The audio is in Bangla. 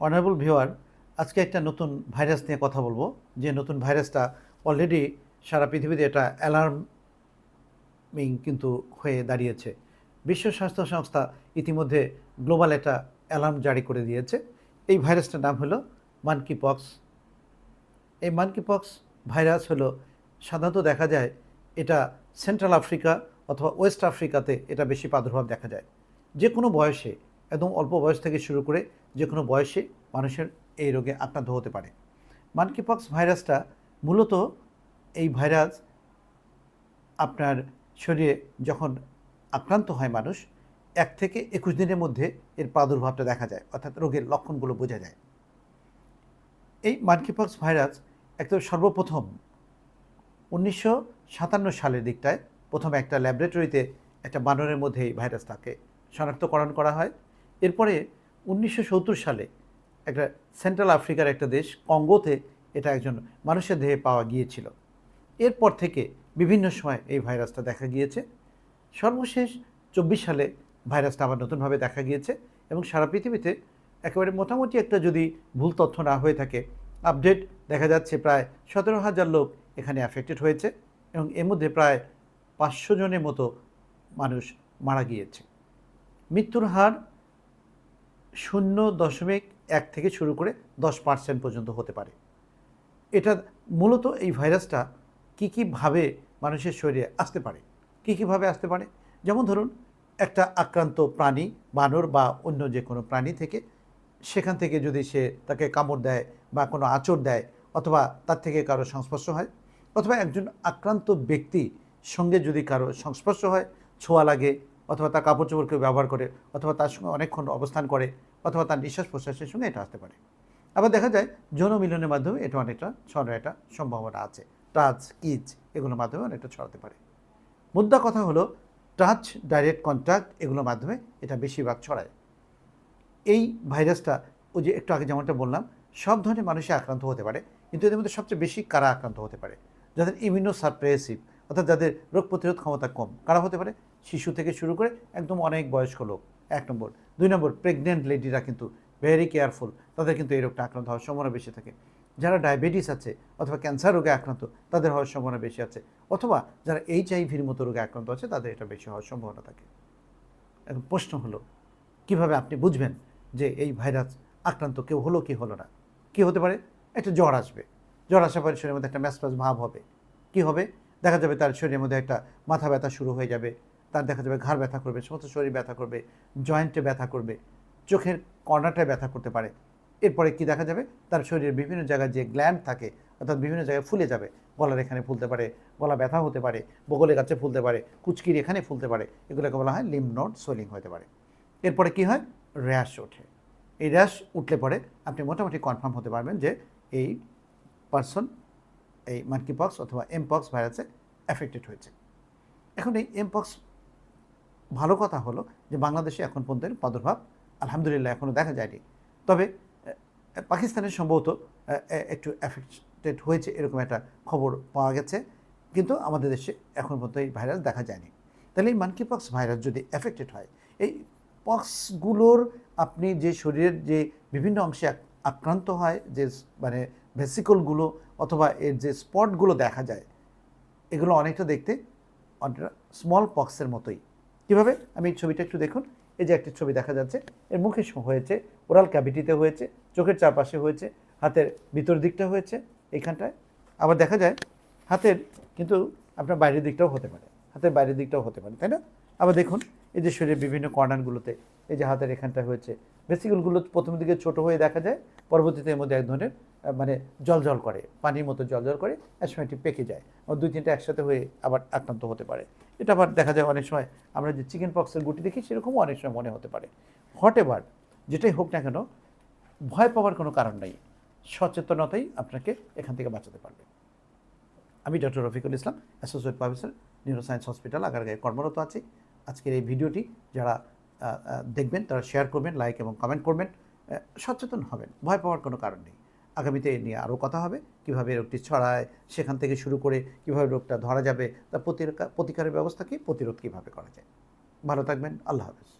অনারেবল ভিওয়ার আজকে একটা নতুন ভাইরাস নিয়ে কথা বলব। যে নতুন ভাইরাসটা অলরেডি সারা পৃথিবীতে এটা অ্যালার্মিং কিন্তু হয়ে দাঁড়িয়েছে। বিশ্ব স্বাস্থ্য সংস্থা ইতিমধ্যে গ্লোবাল একটা অ্যালার্ম জারি করে দিয়েছে। এই ভাইরাসটার নাম হলো মানকি পক্স এই মানকি পক্স ভাইরাস হলো সাধারণত দেখা যায় এটা সেন্ট্রাল আফ্রিকা অথবা ওয়েস্ট আফ্রিকাতে এটা বেশি প্রাদুর্ভাব দেখা যায়। যে কোনো বয়সে একদম অল্প বয়স থেকে শুরু করে যে কোনো বয়সে মানুষের এই রোগে আক্রান্ত হতে পারে। মানকিপক্স ভাইরাসটা মূলত এই ভাইরাস আপনার শরীরে যখন আক্রান্ত হয় মানুষ, এক থেকে একুশ দিনের মধ্যে এর প্রাদুর্ভাবটা দেখা যায়, অর্থাৎ রোগের লক্ষণগুলো বোঝা যায়। এই মানকিপক্স ভাইরাস একদম সর্বপ্রথম উনিশশো সাতান্ন সালের দিকটায় প্রথম একটা ল্যাবরেটরিতে একটা বানরের মধ্যে এই ভাইরাসটাকে শনাক্তকরণ করা হয়। এরপরে উনিশশো সত্তর সালে একটা সেন্ট্রাল আফ্রিকার একটা দেশ কঙ্গোতে এটা একজন মানুষের দেহে পাওয়া গিয়েছিল। এরপর থেকে বিভিন্ন সময় এই ভাইরাসটা দেখা গিয়েছে। সর্বশেষ চব্বিশ সালে ভাইরাসটা আবার নতুনভাবে দেখা গিয়েছে এবং সারা পৃথিবীতে একেবারে মোটামুটি একটা যদি ভুল তথ্য না হয়ে থাকে, আপডেট দেখা যাচ্ছে প্রায় সতেরো হাজার লোক এখানে অ্যাফেক্টেড হয়েছে এবং এর মধ্যে প্রায় পাঁচশো জনের মতো মানুষ মারা গিয়েছে। মৃত্যুর হার শূন্য দশমিক এক থেকে শুরু করে দশ পার্সেন্ট পর্যন্ত হতে পারে। এটা মূলত এই ভাইরাসটা কী কীভাবে মানুষের শরীরে আসতে পারে, কী কীভাবে আসতে পারে? যেমন ধরুন, একটা আক্রান্ত প্রাণী, বানর বা অন্য যে কোনো প্রাণী থেকে সেখান থেকে যদি সে তাকে কামড় দেয় বা কোনো আঁচড় দেয় অথবা তার থেকে কারও সংস্পর্শ হয়, অথবা একজন আক্রান্ত ব্যক্তি সঙ্গে যদি কারও সংস্পর্শ হয়, ছোঁয়া লাগে অথবা তার কাপড় চোপড় কেউ ব্যবহার করে অথবা তার সঙ্গে অনেকক্ষণ অবস্থান করে অথবা তার নিঃশ্বাস প্রশ্বাসের সঙ্গে এটা আসতে পারে। আবার দেখা যায়, যৌন মিলনের মাধ্যমে এটা অনেকটা ছড়ানোর একটা সম্ভাবনা আছে। টাচ, কিচ এগুলোর মাধ্যমে অনেকটা ছড়াতে পারে। মুদ্রা কথা হলো টাচ ডাইরেক্ট কন্ট্যাক্ট এগুলোর মাধ্যমে এটা বেশিরভাগ ছড়ায়। এই ভাইরাসটা, ওই যে একটু আগে যেমনটা বললাম, সব ধরনের মানুষই আক্রান্ত হতে পারে, কিন্তু এদের মধ্যে সবচেয়ে বেশি কারা আক্রান্ত হতে পারে? যাদের ইমিউনো সারপ্রেসিভ অর্থাৎ যাদের রোগ প্রতিরোধ ক্ষমতা কম, কারা হতে পারে? শিশু থেকে শুরু করে একদম অনেক বয়স্ক লোক। এক নম্বর। দুই নম্বর প্রেগনেন্ট লেডিরা কিন্তু ভেরি কেয়ারফুল তাদের কিন্তু এই রোগটা আক্রান্ত হওয়ার সম্ভাবনা বেশি থাকে। যারা ডায়াবেটিস আছে অথবা ক্যান্সার রোগে আক্রান্ত, তাদের হওয়ার সম্ভাবনা বেশি আছে। অথবা যারা এইচআইভির মতো রোগে আক্রান্ত আছে, তাদের এটা বেশি হওয়ার সম্ভাবনা থাকে। এখন প্রশ্ন হলো, কীভাবে আপনি বুঝবেন যে এই ভাইরাস আক্রান্ত কেউ হলো, কি হলো না? কি হতে পারে? একটা জ্বর আসবে। জ্বর আসার পরে শরীরের মধ্যে একটা ম্যাসপ্যাস ভাব হবে। কি হবে? দেখা যাবে তার শরীরের মধ্যে একটা মাথা ব্যথা শুরু হয়ে যাবে। তার দেখা যাবে ঘাড় ব্যথা করবে, সমস্ত শরীর ব্যথা করবে, জয়েন্টে ব্যথা করবে, চোখের কর্নারটায় ব্যথা করতে পারে। এরপরে কি দেখা যাবে? তার শরীরের বিভিন্ন জায়গায় যে গ্ল্যান্ড থাকে, অর্থাৎ বিভিন্ন জায়গায় ফুলে যাবে। গলার এখানে ফুলতে পারে, গলা ব্যথা হতে পারে, বগলের কাছে ফুলতে পারে, কুচকির এখানে ফুলতে পারে। এগুলোকে বলা হয় লিম নোট সোলিং হতে পারে। এরপরে কি হয়? র্যাশ ওঠে। এই র্যাশ উঠলে পরে আপনি মোটামুটি কনফার্ম হতে পারবেন যে এই পার্সন এই মানকিপক্স অথবা এমপক্স ভাইরাসে অ্যাফেক্টেড হয়েছে। এখন এই এমপক্স ভালো কথা হলো যে বাংলাদেশে এখন পর্যন্ত প্রাদুর্ভাব আলহামদুলিল্লাহ এখনও দেখা যায়নি। তবে পাকিস্তানের সম্ভবত একটু অ্যাফেক্টেড হয়েছে এরকম একটা খবর পাওয়া গেছে। কিন্তু আমাদের দেশে এখন পর্যন্ত এই ভাইরাস দেখা যায়নি। তাহলে এই মানকি পক্স ভাইরাস যদি অ্যাফেক্টেড হয়, এই পক্সগুলোর আপনি যে শরীরের যে বিভিন্ন অংশে আক্রান্ত হয়, যে মানে ভেসিকলগুলো অথবা এর যে স্পটগুলো দেখা যায়, এগুলো অনেকটা দেখতে অনেকটা স্মল পক্সের মতোই। কীভাবে? আমি ছবিটা একটু দেখুন। এই যে একটি ছবি দেখা যাচ্ছে, এর মুখে হয়েছে, ওরাল ক্যাভিটিতে হয়েছে, চোখের চারপাশে হয়েছে, হাতের ভিতর দিকটা হয়েছে, এইখানটায়। আবার দেখা যায়, হাতের কিন্তু আপনার বাইরের দিকটাও হতে পারে, হাতের বাইরের দিকটাও হতে পারে, তাই না? আবার দেখুন, এই যে শরীরের বিভিন্ন কর্নারগুলোতে, এই যে হাতের এখানটা হয়েছে, ভেসিকলগুলো প্রথম দিকে ছোট হয়ে দেখা যায়, পরবর্তীতে এর মধ্যে এক ধরনের মানে জল জল করে, পানির মতো জল জল করে এক সময় পেকে যায় দুই তিনটা একসাথে হয়ে আবার আক্রান্ত হতে পারে। এটা আবার দেখা যায় অনেক সময় আমরা যে চিকেন পক্সের গুটি দেখি সেরকমও অনেক সময় মনে হতে পারে। হট এভার যেটাই হোক না কেন, ভয় পাওয়ার কোনো কারণ নেই। সচেতনতাই আপনাকে এখান থেকে বাঁচাতে পারবে। আমি doctor Rafiqul Islam associate professor neuroscience hospital আগারগাঁয়ে কর্মরত আছি। আজকের এই ভিডিওটি যারা দেখবেন, তারা শেয়ার করবেন লাইক এবং কমেন্ট করবেন। সচেতন হবেন, ভয় পাওয়ার কোনো কারণ নেই। আগামীতে এ নিয়ে আরও কথা হবে। কীভাবে রোগটি ছড়ায়, সেখান থেকে শুরু করে কীভাবে রোগটা ধরা যাবে, তা প্রতিকারের ব্যবস্থা কী, প্রতিরোধ কীভাবে করা যায়। ভালো থাকবেন, আল্লাহ হাফেজ।